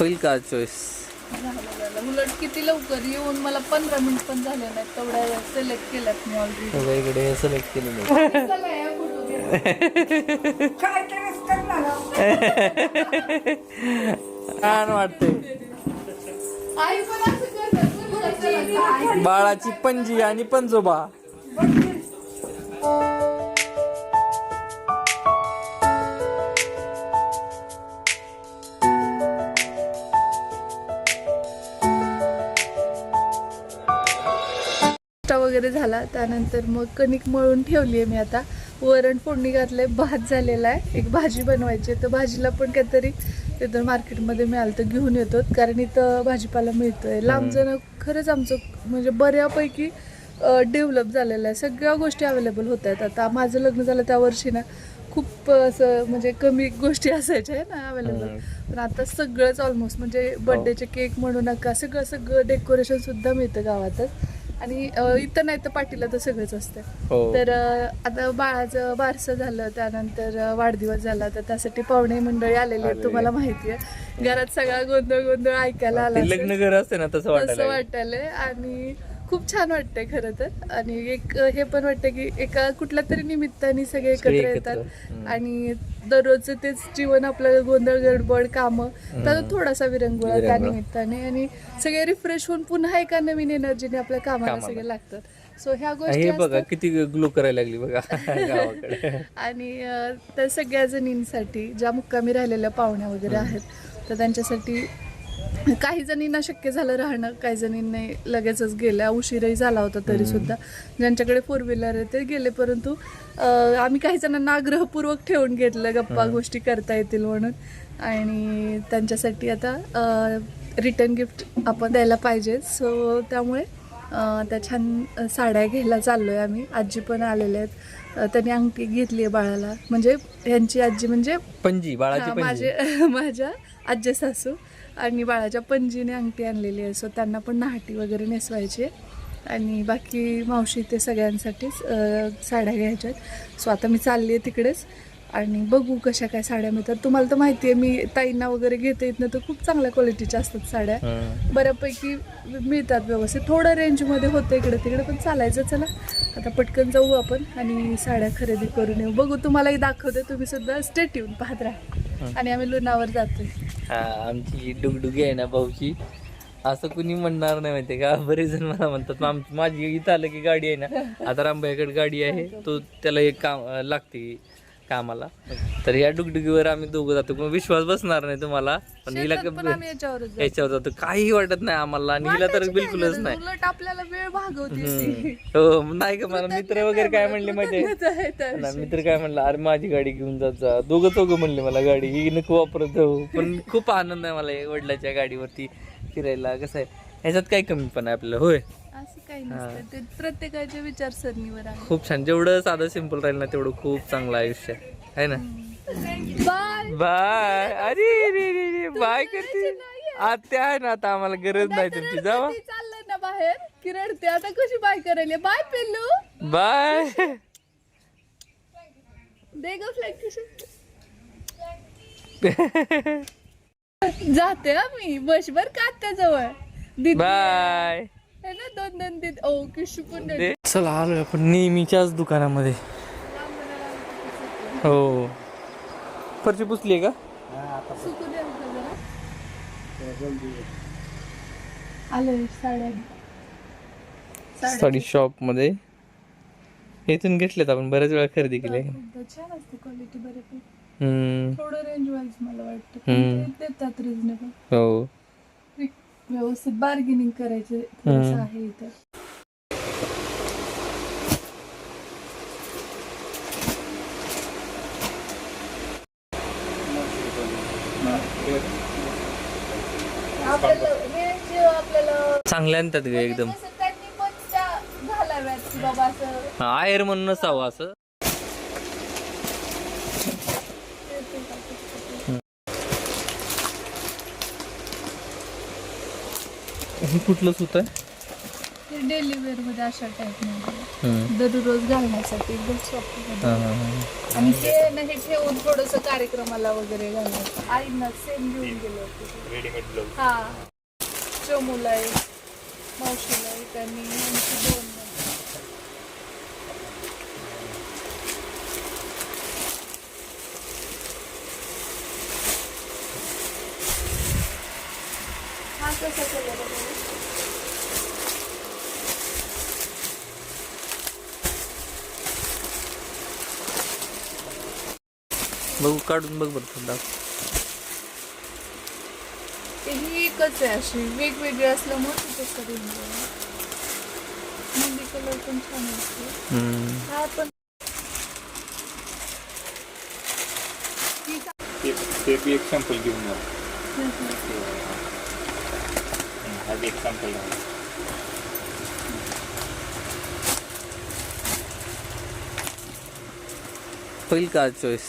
होईल का चॉईस उलट किती लवकर येऊन मला पंधरा मिनिट पण झाले नाहीत तेवढ्या सिलेक्ट केल्यात मी ऑलरेडी इकडे सिलेक्ट केलेलं. छान वाटते? बाळाची पंजी आणि पंजोबा वगैरे झाला त्यानंतर मग कणिक मळून ठेवली आहे मी आता. वरण फोडणी घातलंय भात झालेला आहे. एक भाजी बनवायची आहे. तर भाजीला पण काहीतरी तिथं मार्केटमध्ये मिळालं तर घेऊन येतो. कारण इथं भाजीपाला मिळतोय. लांब जाणं खरंच आमचं म्हणजे बऱ्यापैकी डेव्हलप झालेलं आहे. सगळ्या गोष्टी अवेलेबल होत आहेत आता माझं लग्न झालं त्या वर्षी ना खूप असं म्हणजे कमी गोष्टी असायच्या आहे ना अवेलेबल. पण आता सगळंच ऑलमोस्ट म्हणजे बर्थडेचे केक म्हणू नका. सगळं सगळं डेकोरेशन सुद्धा मिळतं गावातच. आणि इथं नाही तर पाटीला तर सगळंच असतं हो. तर आता बाळाचं बारसं झालं त्यानंतर वाढदिवस झाला तर त्यासाठी पाहुणे मंडळी आलेली आहेत. तुम्हाला माहिती आहे. घरात सगळा गोंधळ गोंधळ ऐकायला आला. लग्न घर असते ना तसं वाटायला आणि खूप छान वाटतंय खरं तर आणि एक हे पण वाटतं की एका कुठल्या तरी निमित्ताने सगळे एकत्र. येतात. आणि दररोजचं तेच जीवन आपलं गोंधळ गडबड कामं त्याचा थोडासा विरंगुळा त्या. निमित्ताने आणि सगळे रिफ्रेश होऊन पुन्हा एका नवीन एनर्जीने आपल्या कामाला. सगळे लागतात सो ह्या गोष्टी बघा. किती ग्लो करायला लागली बघा आणि त्या सगळ्या जणींसाठी ज्या मुक्कामी राहिलेल्या पाहुण्या वगैरे आहेत तर त्यांच्यासाठी काही जणींना शक्य झालं राहणं काही जणींनी लगेचच गेल्या उशीरही झाला होता तरी सुद्धा. ज्यांच्याकडे फोर व्हीलर आहे ते गेले परंतु आम्ही काही जणांना आग्रहपूर्वक ठेवून घेतलं गप्पा गोष्टी करता येतील म्हणून. आणि त्यांच्यासाठी आता रिटर्न गिफ्ट आपण द्यायला पाहिजे. सो त्यामुळे त्या छान साड्या घ्यायला चाललोय आम्ही. आजी पण आलेल्या आहेत. त्यांनी अंगठी घेतली आहे बाळाला. म्हणजे यांची आजी म्हणजे पंजी बाळाची हा, पंजी माझे माझ्या आजी सासू आणि बाळाच्या पणजीने अंगठी आणलेली आहे. सो त्यांना पण नाहटी वगैरे नेसवायची आहे. आणि बाकी मावशी ते सगळ्यांसाठीच अ, साड्या घ्यायच्या आहेत. सो आता मी चालली आहे तिकडेच. आणि बघू कशा काय साड्या मिळतात. तुम्हाला तर माहिती आहे मी ताईंना वगैरे घेते इथनं तर खूप चांगल्या क्वालिटीच्या असतात साड्या. हं. बऱ्यापैकी मिळतात व्यवस्थित. थोडं रेंजमध्ये होतं इकडे तिकडे पण चालायचं चला. आता पटकन जाऊ आपण आणि साड्या खरेदी करून येऊ. बघू तुम्हालाही दाखवते तुम्ही सुद्धा स्टेट येऊन पाहत राहा. आणि आम्ही लुणावर जातोय. हा आमची डुगडुगी आहे ना भाऊची असं कुणी म्हणणार नाही माहितीये का? बरेच जण मला म्हणतात "आम- माझी इथं आलं की गाडी आहे ना. आता रामबाईकडे गाडी आहे तो त्याला एक काम लागते. कामाला. तर या डुगडुगीवर आम्ही दोघं जातो. पण विश्वास बसणार नाही तुम्हाला. पण हिला शेतात पण आम्ही याच्यावरच जातो. याच्यावर जातो. काही वाटत नाही आम्हाला. आणि हिला तर वाटायची काय बिलकुलच गरज? नाही. उलट आपल्याला वेळ भागवते. हम्म. ती. हो नाही का? मला मित्र वगैरे काय म्हणले ना, मित्र काय म्हणलं अरे माझी गाडी घेऊन जात जा. दोघं चौघं म्हणले मला गाडी ही नको वापरत जाऊ. पण खूप आनंद आहे मला या वडिलाच्या गाडीवरती फिरायला. कसं आहे? ह्याच्यात काही कमी पण आहे आपल्याला? होय. असं काही नसतं. ते प्रत्येकाच्या विचारसरणीवर आहे. खूप छान. जेवढं साधं सिंपल राहील ना तेवढं खूप चांगलं आयुष्य आहे. है ना? बाय बाय अरे रे रे रे बाय करते आत्या आहे ना आता आम्हाला गरज नाही तुमची. जावा. चाललंय ना बाहेर. की रडते आता कशी बाय करायला? बाय पिल्लू. बाय दे ग फ्लॅग जाते हा मी. बसभर का जवळ दीदी. बाय आहे ना दोन दोन दीदी ओ किशू पण. दे. चला आलोय आपण नेहमीच्याच दुकानामध्ये हो फरची पुसली आहे का सुकू दे आमचं जरा. आलोय साड्या साडी शॉपमध्ये इथून घेतलेत आपण बऱ्याच वेळा खरेदी केली आहे. छान असते क्वालिटी बऱ्यापैकी हम्म थोडं रेंज वाईज मला वाटतं पण हम्म. ते देतात रिजनेबल हो व्यवस्थित बार्गेनिंग करायचे थोडंसं. आहे इथं. आपल्याला आपल्याला चांगल्या आणतात ग एकदम. त्यांनी त्या घालाव्यात की बाबा असं आयर म्हणून नसावं असं. हे कुठलं सुत आहे डेली वेअरमध्ये अशा टाईपमध्ये. दररोज घालण्यासाठी एकदम सॉफ्ट. आणि ते ना हे ठेवून थोडस कार्यक्रमाला वगैरे घालण्याचं आईना सेम घेऊन गेले होते. रेडीमेड ब्लाऊज हा. चमूला एक मावशीला आणि आमची दोन मुलं. हा कसा आहे बघू काढून बघ बरं थोडा ही एकच आहे अशी वेगवेगळी असल्यामुळे. मेहंदी कलर पण छान असतो हम्म. हा पण ते बी एक सॅम्पल घेऊन जा एक सॅम्पल होईल का चॉईस.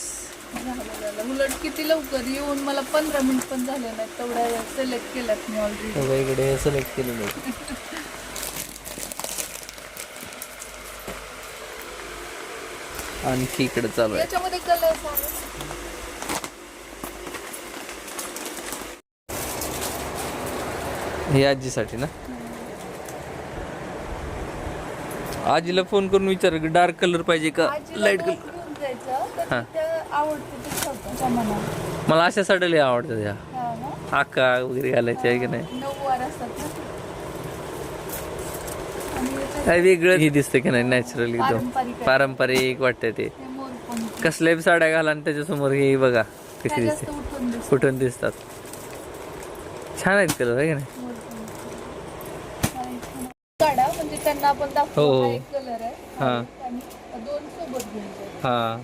उलट किती लवकर येऊन मला पंधरा मिनिट पण झाले नाहीत. तेवढ्या सिलेक्ट केल्यात मी ऑलरेडी इकडे सिलेक्ट केलेलं आहे आणखी इकडे चालू आहे. याच्यामध्ये कलर हे आजीसाठी ना? आजीला फोन करून विचार डार्क कलर पाहिजे का? लाइट कलर हा. आवडते ते मला. अशा साड्या लय आवडतात ह्या आका वगैरे घालायचे आहे की नाही? नऊवार असतात ना. आणि याच्यात काय वेगळं? हे दिसतं की नाही नॅचरल एकदम. पारंपरिक आहे. पारंपरिक वाटतं ते. मोरपंखी. कसल्या बी साड्या घाला आणि त्याच्यासमोर हे बघा. कशी जास्त दिसते उठून दिसतात कुठून दिसतात. छान आहेत कलर आहे की नाही म्हणजे त्यांना आपण दाखवू हो. हा एक कलर आहे. हा. आणि दोन सोबत घेऊन जाऊ. हा.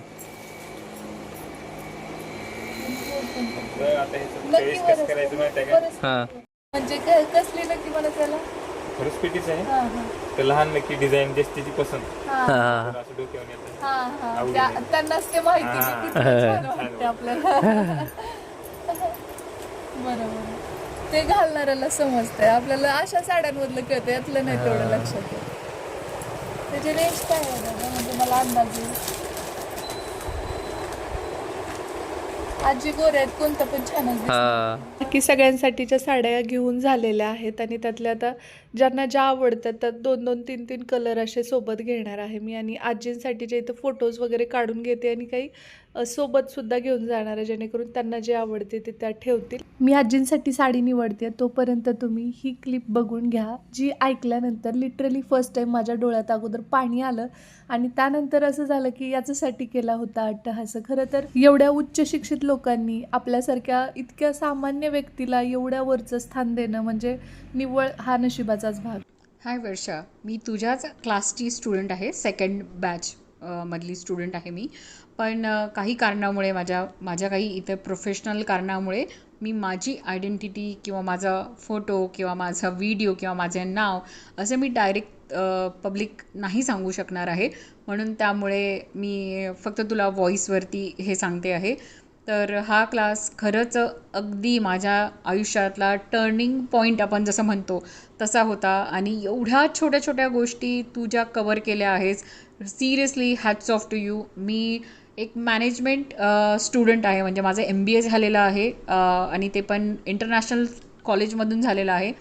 आता ह्याचं नक्की चॉईस कसं वरच करायचं माहिती आहे का? वरच हा. म्हणजे क- कसली नक्की मला त्याला? खरंच पेटीच आहे? हा हा. तर लहान नक्की डिझाईन जास्तीची पसंत. हा. हा तर असं डोक्यावर येतं. हा हा. आवडली. त्या- त्यांनाच ते माहिती की. किती छान वाटते आपल्याला. बरोबर ते घालणाऱ्याला समजतंय. आपल्याला अशा साड्यांमधलं कळतं यातलं नाही तेवढं लक्षात येत. त्याची रेंज काय आहे दादा? म्हणजे मला अंदाज येईल. आजी गोऱ्या आहेत कोणतं पण छान हा. बाकी सगळ्यांसाठीच्या साड्या घेऊन झालेल्या आहेत आणि त्यातल्या आता ज्यांना ज्या आवडतात त्यात दोन दोन तीन तीन कलर असे सोबत घेणार आहे मी. आणि आजींसाठीच्या इथं फोटोज वगैरे काढून घेते आणि काही सोबतसुद्धा घेऊन जाणार आहे जेणेकरून त्यांना जे आवडते ते त्या ठेवतील. मी आजींसाठी साडी निवडते. तोपर्यंत तुम्ही ही क्लिप बघून घ्या जी ऐकल्यानंतर लिटरली फर्स्ट टाईम माझ्या डोळ्यात अगोदर पाणी आलं. आणि त्यानंतर असं झालं की याच्यासाठी केला होता अट्टहास. खरं तर एवढ्या उच्च शिक्षित लोकांनी आपल्यासारख्या इतक्या सामान्य व्यक्तीला एवढ्या वरचं स्थान देणं म्हणजे निव्वळ हा महत्त्वाचाच भाग. हाय वर्षा मी तुझ्याच क्लासची स्टुडंट आहे सेकंड बॅच मधली स्टुडंट आहे मी. पण काही कारणामुळे माझ्या माझ्या काही इतर प्रोफेशनल कारणामुळे मी माझी आयडेंटिटी किंवा माझा फोटो किंवा माझा व्हिडिओ किंवा माझे नाव असं मी डायरेक्ट पब्लिक नाही सांगू शकणार आहे. म्हणून त्यामुळे मी फक्त तुला व्हॉईसवरती हे सांगते आहे. तर हा क्लास खरंच अगदी माझ्या आयुष्यातला टर्निंग पॉईंट आपण जसं म्हणतो तसा होता. आणि एवढ्या छोट्या छोट्या गोष्टी तू ज्या कवर केल्या आहेस seriously hats off to you मी एक मॅनेजमेंट स्टुडंट आहे. म्हणजे माझं एम बी ए झालेलं आहे आणि ते पण इंटरनॅशनल कॉलेजमधून झालेलं आहे.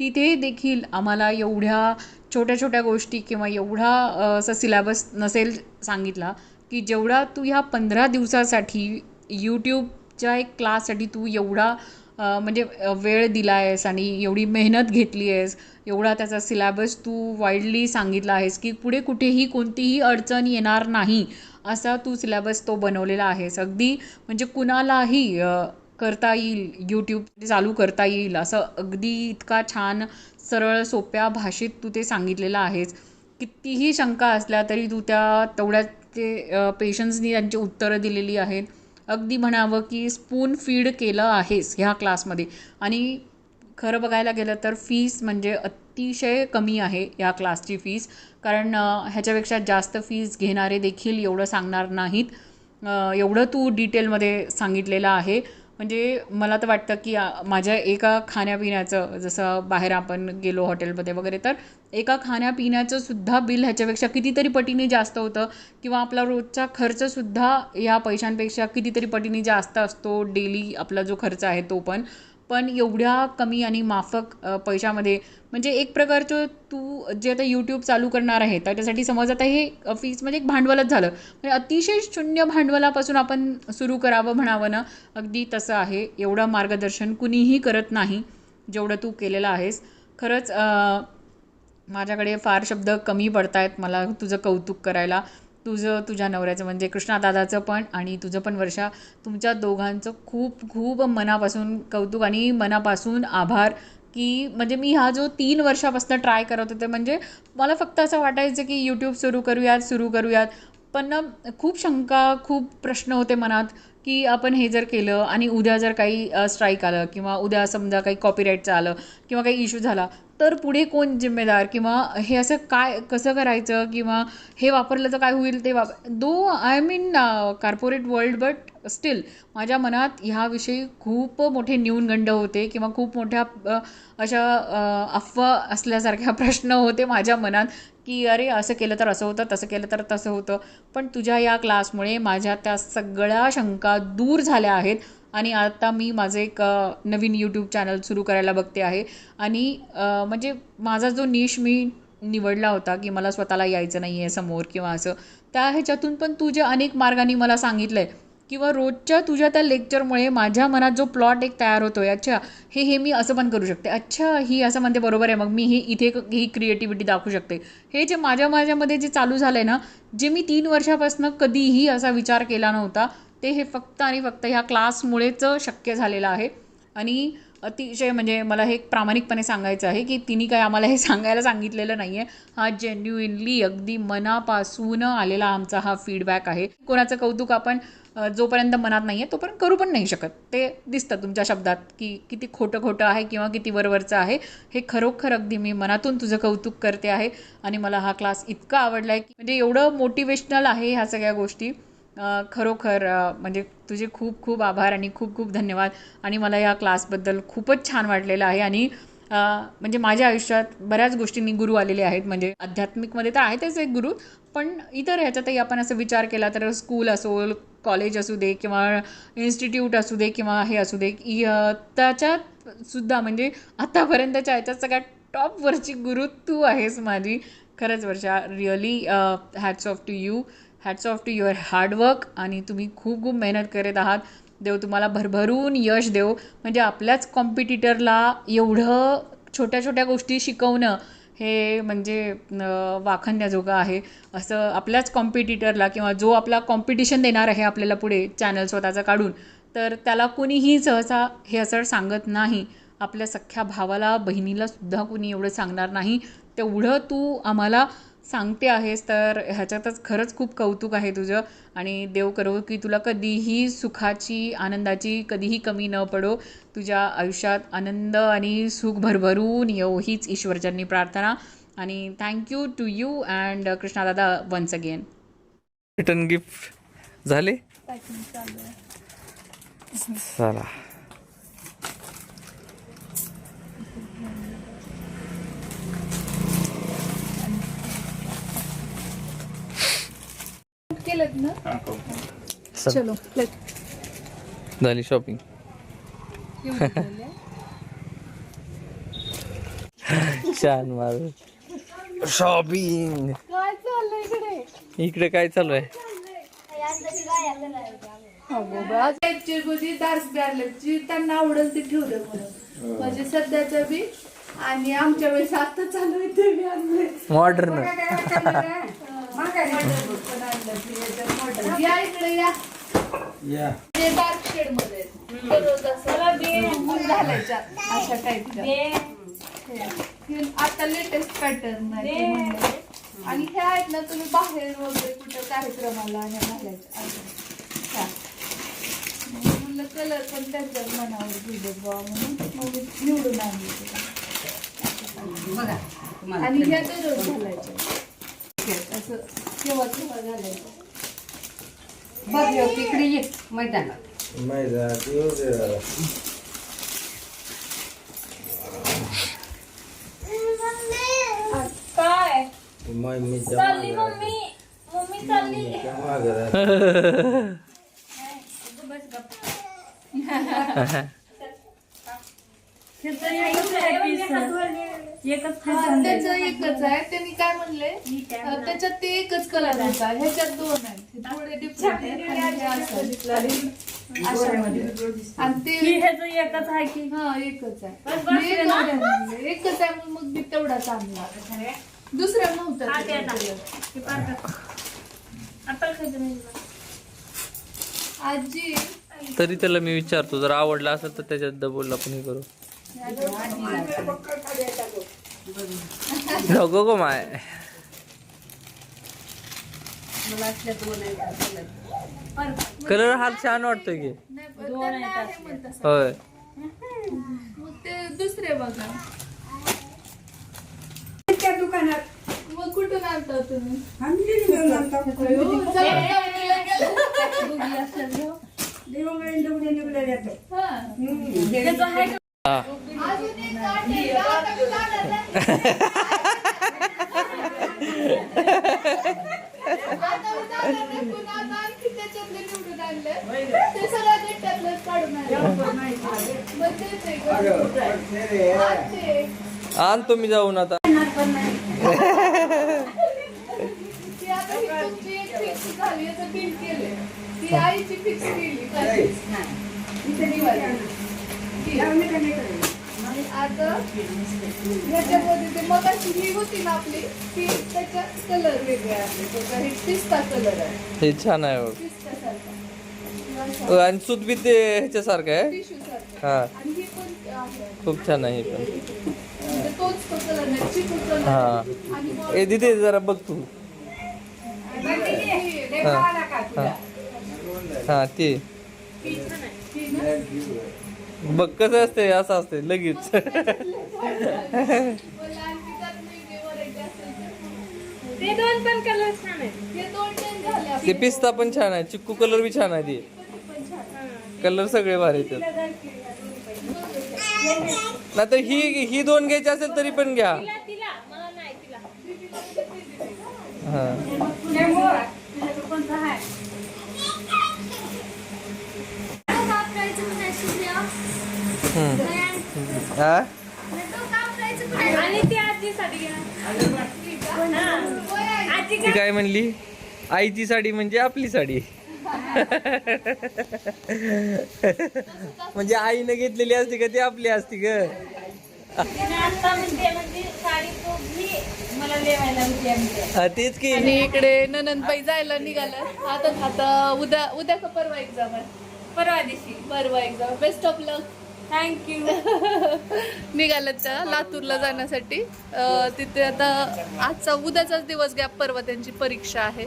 तिथे देखील आम्हाला एवढ्या छोट्या छोट्या गोष्टी किंवा एवढा असा सिलॅबस नसेल सांगितला की जेवढा तू ह्या पंधरा दिवसासाठी यूट्यूबच्या एक क्लाससाठी तू एवढा म्हणजे वेळ दिला आहेस आणि एवढी मेहनत घेतली आहेस एवढा त्याचा सिलॅबस तू वाईडली सांगितला आहेस की पुढे कुठेही कोणतीही अडचण येणार नाही असा तू सिलॅबस तो बनवलेला आहेस. अगदी म्हणजे कुणालाही करता येईल यूट्यूब चालू करता येईल असं अगदी इतका छान सरळ सोप्या भाषेत तू ते सांगितलेलं आहेस. कितीही शंका असल्या तरी तू त्या तेवढ्या ते पेशन्सनी त्यांची उत्तरं दिलेली आहेत. अगदी म्हणावं की स्पून फीड केलं आहेस ह्या क्लासमध्ये आणि खरं बघायला गेलं तर फीस म्हणजे अतिशय कमी आहे या क्लासची फीस कारण ह्याच्यापेक्षा जास्त फीस घेणारे देखील एवढं सांगणार नाहीत. एवढं तू डिटेलमध्ये सांगितलेलं आहे. म्हणजे मला तर वाटतं की माझ्या एका खाण्यापिण्याचं जसं बाहेर आपण गेलो हॉटेलमध्ये वगैरे तर एका खाण्यापिण्याचं सुद्धा बिल ह्याच्यापेक्षा कितीतरी पटीने जास्त होतं किंवा आपला रोजचा खर्चसुद्धा या पैशांपेक्षा कितीतरी पटीने जास्त असतो डेली आपला जो खर्च आहे तो पण. पण एवढ्या कमी आणि माफक पैशामध्ये म्हणजे एक प्रकारचं तू जे आता यूट्यूब चालू करणार आहे तर समज आता हे फीस म्हणजे एक भांडवलच झालं. म्हणजे अतिशय शून्य भांडवलापासून आपण सुरू करावं म्हणावं ना अगदी तसं आहे. एवढं मार्गदर्शन कुणीही करत नाही जेवढं तू केलेलं आहेस. खरंच माझ्याकडे फार शब्द कमी पडत आहेत मला तुझं कौतुक करायला. तुझं तुझ्या नवऱ्याचं म्हणजे कृष्णादादाचं पण आणि तुझं पण वर्षा तुमच्या दोघांचं खूप खूप मनापासून कौतुक आणि मनापासून आभार की म्हणजे मी हा जो तीन वर्षापासून ट्राय करत होते म्हणजे मला फक्त असं वाटायचं की यूट्यूब सुरू करूयात सुरू करूयात. पण खूप शंका खूप प्रश्न होते मनात की आपण हे जर केलं आणि उद्या जर काही स्ट्राईक आलं किंवा उद्या समजा काही कॉपीराईटचं आलं किंवा काही इश्यू झाला तर पुढे कोण जिम्मेदार? किंवा हे असं काय कसं करायचं? किंवा हे वापरलं तर काय होईल ते वाप though I mean corporate world but still माझ्या मनात ह्याविषयी खूप मोठे न्यूनगंड होते किंवा खूप मोठ्या अशा अफवा असल्यासारख्या प्रश्न होते माझ्या मनात की अरे असं केलं तर असं होतं तसं केलं तर तसं होतं. पण तुझ्या या क्लासमुळे माझ्या त्या सगळ्या शंका दूर झाल्या आहेत. आणि आता मी माझं एक नवीन यूट्यूब चॅनल सुरू करायला बघते आहे. आणि म्हणजे माझा जो निश मी निवडला होता की मला स्वतःला यायचं नाही आहे समोर किंवा असं त्या ह्याच्यातून पण तू जे अनेक मार्गाने मला सांगितलं आहे किंवा रोजच्या तुझ्या त्या लेक्चरमुळे माझ्या मनात जो प्लॉट एक तयार होतो आहे अच्छा हे हे मी असं पण करू शकते. अच्छा ही असं म्हणते बरोबर आहे मग मी ही इथे ही क्रिएटिव्हिटी दाखवू शकते. हे जे माझ्या माझ्यामध्ये जे चालू झालं आहे ना जे मी तीन वर्षापासून कधीही असा विचार केला नव्हता ते हे फक्त आणि फक्त ह्या क्लासमुळेच शक्य झालेलं आहे. आणि अतिशय म्हणजे मला हे प्रामाणिकपणे सांगायचं आहे की तिने काय आम्हाला हे सांगायला सांगितलेलं नाही आहे हा जेन्युइनली अगदी मनापासून आलेला आमचा हा फीडबॅक आहे. कोणाचं कौतुक आपण जोपर्यंत मनात नाही आहे तोपर्यंत करू पण नाही शकत. ते दिसतं तुमच्या शब्दात की किती खोटं खोटं आहे किंवा किती वरवरचं आहे. हे खरोखर अगदी मी मनातून तुझं कौतुक करते आहे. आणि मला हा क्लास इतका आवडला आहे की म्हणजे एवढं मोटिवेशनल आहे ह्या सगळ्या गोष्टी. खरोखर म्हणजे तुझे खूप खूप आभार आणि खूप खूप धन्यवाद. आणि मला या क्लासबद्दल खूपच छान वाटलेलं आहे. आणि म्हणजे माझ्या आयुष्यात बऱ्याच गोष्टींनी गुरु आलेले आहेत. म्हणजे आध्यात्मिकमध्ये तर आहेतच एक गुरु पण इतर ह्याच्यातही आपण असं विचार केला तर स्कूल असो कॉलेज असू दे किंवा इन्स्टिट्यूट असू दे किंवा हे असू दे इ- त्याच्यात सुद्धा म्हणजे आतापर्यंतच्या ह्याच्यात सगळ्यात टॉपवरची गुरु तू आहेस माझी. खरंच Varsha really hats off to you. Hats off to your hard work आणि तुम्ही खूप खूप मेहनत करत आहात. देव तुम्हाला भरभरून यश देव. म्हणजे आपल्याच कॉम्पिटिटरला एवढं छोट्या छोट्या गोष्टी शिकवणं हे म्हणजे वाखण्याजोगं आहे. असं आपल्याच कॉम्पिटिटरला किंवा जो आपला कॉम्पिटिशन देणार आहे आपल्याला पुढे चॅनल स्वतःचा काढून तर त्याला कुणीही सहसा हे असं सांगत नाही. आपल्या सख्ख्या भावाला बहिणीला सुद्धा कुणी एवढं सांगणार नाही. तेवढं तू आम्हाला सांगते आहेस तर ह्याच्यातच खरंच खूप कौतुक आहे तुझं. आणि देव करो की तुला कधीही सुखाची आनंदाची कधीही कमी न पडो. तुझ्या आयुष्यात आनंद आणि सुख भरभरून येऊ हीच ईश्वरचरणी प्रार्थना. आणि thank you to you and कृष्णादादा once again return gift झाले? पॅकिंग चालू. आहे चला केलं ना हां. चल. चलो प्लेट झाली शॉपिंग छान माझ शॉपिंग काय चाललंय इकडे? इकडे काय चालू आहे? डार्क जी त्यांना आवडेल ती ठेवलं म्हणून. म्हणजे सध्याचं बी. आणि आमच्या वेळेस आता चालू आहे ते बी आणलंय. मॉडर्न या इकडे या ते डार्क शेडमध्ये आहेत. दररोज असं ऊन घालायच्या अशा टाईपच्या हे आता लेटेस्ट पॅटर्न. आणि हे आहेत ना तुम्ही बाहेर वगैरे कुठं कार्यक्रमाला ह्या घालायच्या असं. ह्या. मग म्हणलं कलर पण त्यांच्याच मनावर घेत बुवा म्हणून मग मी निवडून आणली ते. आणि ह्या दररोज घालायच्या असं केव्हा केव्हा घालायचं बघ ह्यो तिकडे ये मैदानात मैदा देऊ दे काय मम्मीच्या चालली मागं मम्मी मम्मी चालली मम्मीच्या मागं राहते. बस गप्प. एकच हा, त्याचं एकच आहे. त्यांनी काय म्हणले? अं, त्याच्यात ते एकच कलर होता ह्याच्यात दोन आहेत. हे थोडे डिफरंट आहेत. आणि हे असं. अशामध्ये. आणि ते ह्याचं एकच आहे की? हा एकच आहे. बस, बस, मी एकच आहे म्हणले. एकच आहे म्हणून मग मी तेवढाच आणला दुसऱ्या नव्हता हा, ते. ते. आता. खायचं नाही. आजी. तरी त्याला मी विचारतो. जर आवडला असेल तर त्याच्यात डबल आपण हे करू. नको गो माय कलर हा छान वाटतोय की नाही, पण त्यांना आहे म्हणत असं. होय मग ते दुसरे बघा मग कुठून आणता तुम्ही अयो, चला, जाऊया गेलो. हा. त्याचं हा. आण ते. आणतो मी जाऊन आता ही झाली, फिक्स केली हे छान आहे बघ. आणि सूत बी ते ह्याच्यासारखं आहे. हा. खूप छान आहे हे पण. हा. ए दिदे जरा बघ तू. हा. हा ते. बघ कसं असते असं असते लगेच ते दोन पण कलर छान आहेत हे दोन टेन झाले ते आपले. पिस्ता पण छान आहे चिक्कू कलर बी छान आहे ते कलर सगळे भारी येतात नाही तर ही ही दोन घ्यायची असेल तरी पण घ्या तिला तिला मला नाही तिला हा. हा ती हा. आजी काय म्हणली? आईची साडी म्हणजे आपली साडी. म्हणजे आईने घेतलेली असती का ती आपली असती ग? तेच की. आणि इकडे ननंदबाई जायला निघालं. आता आता उद्या उद्या का परवा एक्झाम आहे. परवा दिवशी. परवा exam best of luck thank you निघाल्यात त्या लातूरला जाण्यासाठी. अं, तिथे आता आजचा उद्याचाच दिवस गॅप परवा त्यांची परीक्षा आहे.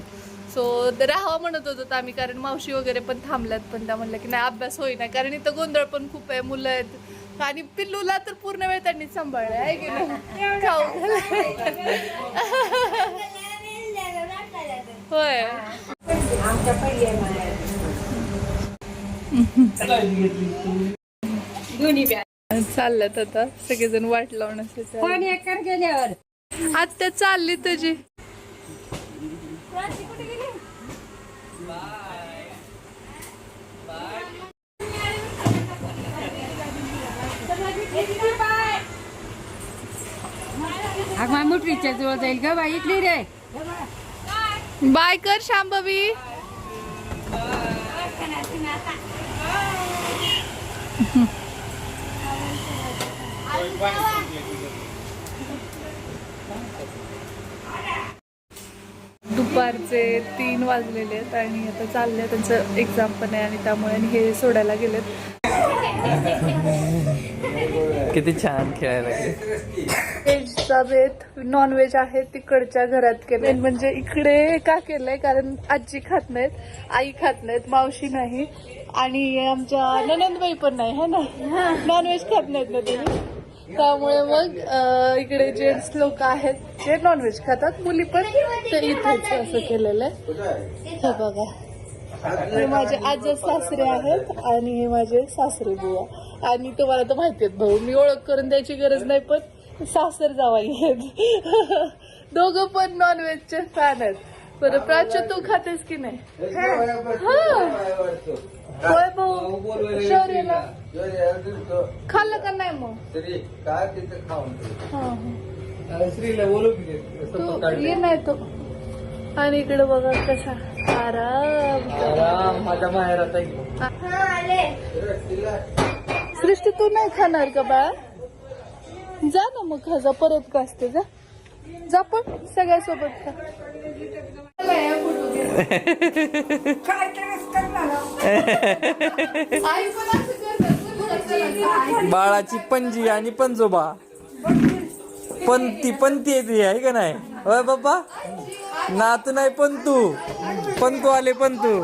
सो राहावं म्हणत होतो तर आम्ही कारण मावशी वगैरे पण थांबल्यात पण त्या म्हणल्या की नाही अभ्यास होईना. कारण इथं गोंधळ पण खूप आहे मुलं आहेत. आणि पिल्लूला तर पूर्ण वेळ त्यांनीच सांभाळलं आहे की नाही? खाऊ होय चालल्यात आता. सगळेजण वाट लावण्यासाठी आत्या चालली तुझी. मोटरीच्या जवळ जाईल ग बाई. इकडे रे. बाय कर शांभवी. दुपारचे तीन वाजलेले आहेत आणि आता चालले त्यांचं एक्झाम पण आहे आणि त्यामुळे हे सोडायला गेलेत. किती छान खेळायला बेत नॉन व्हेज आहे तिकडच्या घरात केलंय. म्हणजे इकडे का केलंय? कारण आजी खात नाहीत आई खात नाहीत मावशी नाही. आणि आमच्या ननंदबाई पण नाही है ना? नॉन व्हेज खात नाहीत ना तुम्ही? त्यामुळे मग इकडे जेंट्स लोक आहेत जे नॉनव्हेज खातात मुली पण ते इथेच असं केलेलं आहे. हे बघा. हे माझे आजच सासरे आहेत आणि हे माझे सासरे बुवा. आणि तुम्हाला तर माहिती आहेत भाऊ मी ओळख करून द्यायची गरज नाही पण सासर जावाई आहेत. दोघं पण नॉनव्हेजचे फॅन आहेत. बरं प्राच्य तू खातेस की नाही? होय भाऊ. शौर्यला. खाल्लं का नाही मग? काय हा, हा. की तू ये नाही तो. आणि इकडे बघा कसा. आराम. माझ्या माहेरात आहे सृष्टी तू नाही खाणार का बाळा? जा ना मग खा परत का असते? जा. जा पण. सगळ्यासोबत खा. पण. बाळाची पंजी आणि पंजोबा पंती पंती येते आहे का नाही? होय बाबा नातू नाही पंतू पंतू आले पंतू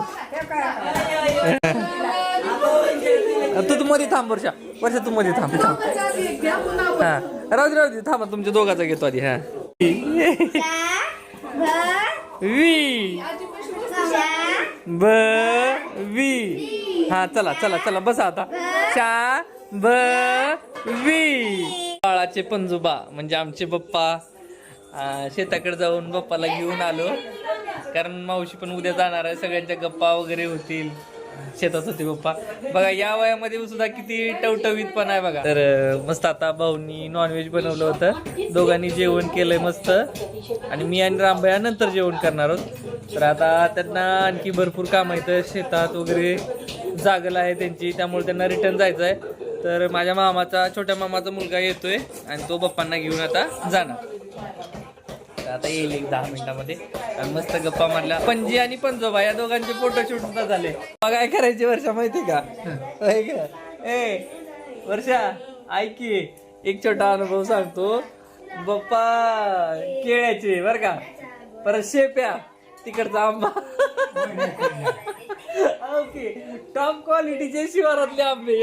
तू तू मध्ये थांब वर्षा. वर्षा तू मध्ये थांब थांब. हा. राहू दे राहू दे. थांबा तुमच्या दोघाचा घेतो आधी हा. वी. ब वी हा चला चला चला बसा आता. चा ब वी. बाळाचे पंजोबा म्हणजे आमचे बप्पा. शेताकडे जाऊन बप्पाला घेऊन आलो. कारण मावशी पण उद्या जाणार आहे सगळ्यांच्या गप्पा वगैरे होतील. शेतात होते पप्पा. बघा या वयामध्ये सुद्धा किती टवटवीत पण आहे बघा. तर मस्त आता भाऊनी नॉनव्हेज बनवलं होतं. दोघांनी जेवण केलंय मस्त. आणि मी आणि रामभया नंतर जेवण करणार आहोत. तर आता त्यांना आणखी भरपूर काम आहेत. शेतात वगैरे जागल आहे त्यांची. त्यामुळे त्यांना रिटर्न जायचं आहे तर माझ्या मामाचा छोट्या मामाचा मुलगा येतोय. आणि तो पप्पांना घेऊन आता जाणार. तर आता येईल एक दहा मिनिटामध्ये. आणि मस्त गप्पा मारल्या. पणजी आणि पंजोबा या दोघांचे फोटोशूट सुद्धा झाले. मग काय करायचे वर्षा माहिती का? होय का? ए वर्षा ऐक एक छोटा अनुभव सांगतो. बाप्पा केळ्याचे बर का? परत शेप्या तिकडचा आंबा. ओके टॉप क्वालिटीचे शिवारातले आंबे.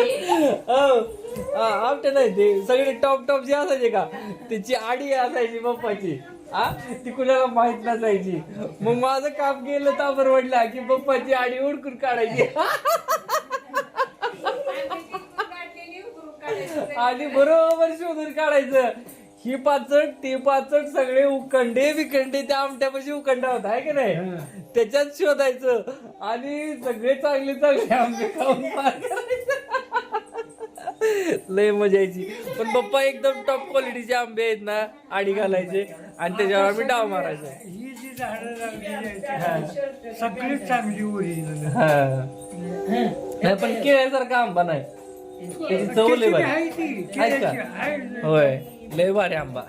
हो. आमटे नाही ते सगळे टॉप टॉप जे असायचे का त्याची आडी असायची बाप्पाची. हा? ती कुणाला माहीत नसायची. मग माझं काम गेलं ताबर वडला की बाप्पाची आडी उडकून काढायची. आणि बरोबर शोधून काढायचं. ही पाचट ते पाचट सगळे उकंडे बिकंडे त्या आमट्यापाशी उकंडा होता आहे की नाही? त्याच्यात शोधायचं. आणि सगळे चांगले चांगले आंबे खाऊन पार करायचं. लय मजा यायची. पण पप्पा एकदम टॉप क्वालिटीचे आंबे आहेत ना आडी घालायचे आणि त्याच्यावर आम्ही डाव मारायचो. ही जी झाडं लावलेली आहेत सगळी चांगली ओरिजिनल हा. नाही पण केळ्यासारखा आंबा नाही. त्याची चव लय भारी. आहे का? होय लय भारी आंबा.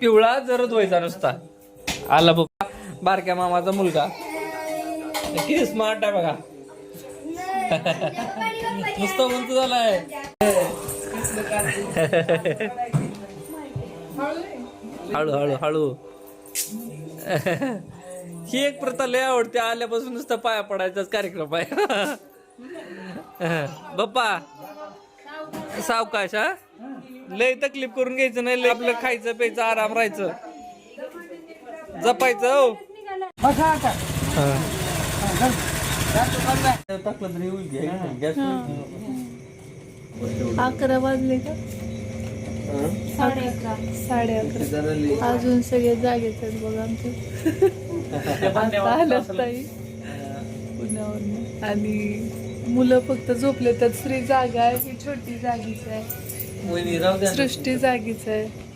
पिवळा जरद व्हायचा नुसता. आला बघा. बारक्या मामाचा मुलगा. किती स्मार्ट आहे बघा. नुसतं उंच झालाय. हळू हळू हळू. ही एक प्रथा लय आवडते. आल्यापासून नुसतं पाया पडायचाच कार्यक्रम आहे. बाप्पा सावकाश हा? लय तकलीफ करून घ्यायचं नाही. लय आपलं खायचं प्यायचं आराम राहायचं. जपायचं हो बसा आता टाकलं तरी होईल की, गॅस अकरा वाजले का? साडे अकरा साडे अकरा अजून सगळे जागेच आहेत बघा आमचे. आता आल्याच ताई पुण्यावरून आणि मुलं फक्त झोपले तर श्री जागा आहे ही छोटी जागीच आहे. सृष्टी जागीच आहे.